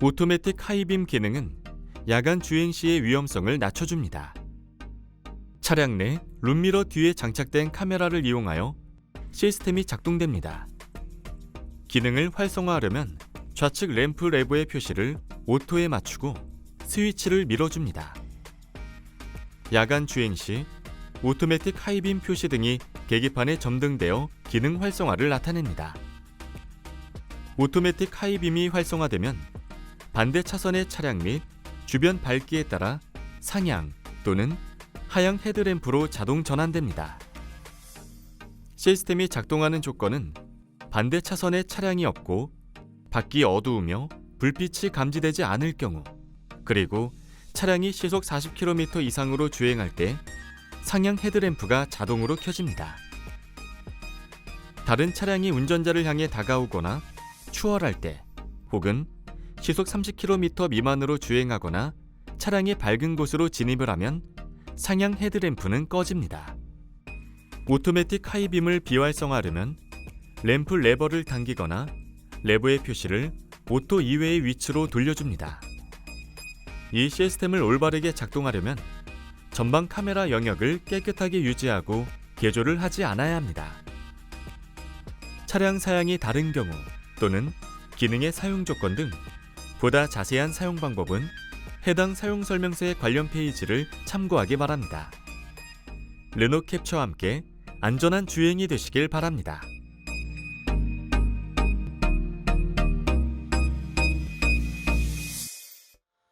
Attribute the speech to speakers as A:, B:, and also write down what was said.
A: 오토매틱 하이빔 기능은 야간 주행 시의 위험성을 낮춰줍니다. 차량 내 룸미러 뒤에 장착된 카메라를 이용하여 시스템이 작동됩니다. 기능을 활성화하려면 좌측 램프 레버의 표시를 오토에 맞추고 스위치를 밀어줍니다. 야간 주행 시 오토매틱 하이빔 표시 등이 계기판에 점등되어 기능 활성화를 나타냅니다. 오토매틱 하이빔이 활성화되면 반대 차선의 차량 및 주변 밝기에 따라 상향 또는 하향 헤드램프로 자동 전환됩니다. 시스템이 작동하는 조건은 반대 차선에 차량이 없고 밖이 어두우며 불빛이 감지되지 않을 경우 그리고 차량이 시속 40km 이상으로 주행할 때 상향 헤드램프가 자동으로 켜집니다. 다른 차량이 운전자를 향해 다가오거나 추월할 때 혹은 시속 30km 미만으로 주행하거나 차량이 밝은 곳으로 진입을 하면 상향 헤드램프는 꺼집니다. 오토매틱 하이빔을 비활성화하려면 램프 레버를 당기거나 레버의 표시를 오토 이외의 위치로 돌려줍니다. 이 시스템을 올바르게 작동하려면 전방 카메라 영역을 깨끗하게 유지하고 개조를 하지 않아야 합니다. 차량 사양이 다른 경우 또는 기능의 사용 조건 등 보다 자세한 사용 방법은 해당 사용 설명서의 관련 페이지를 참고하기 바랍니다. 르노 캡처와 함께 안전한 주행이 되시길 바랍니다.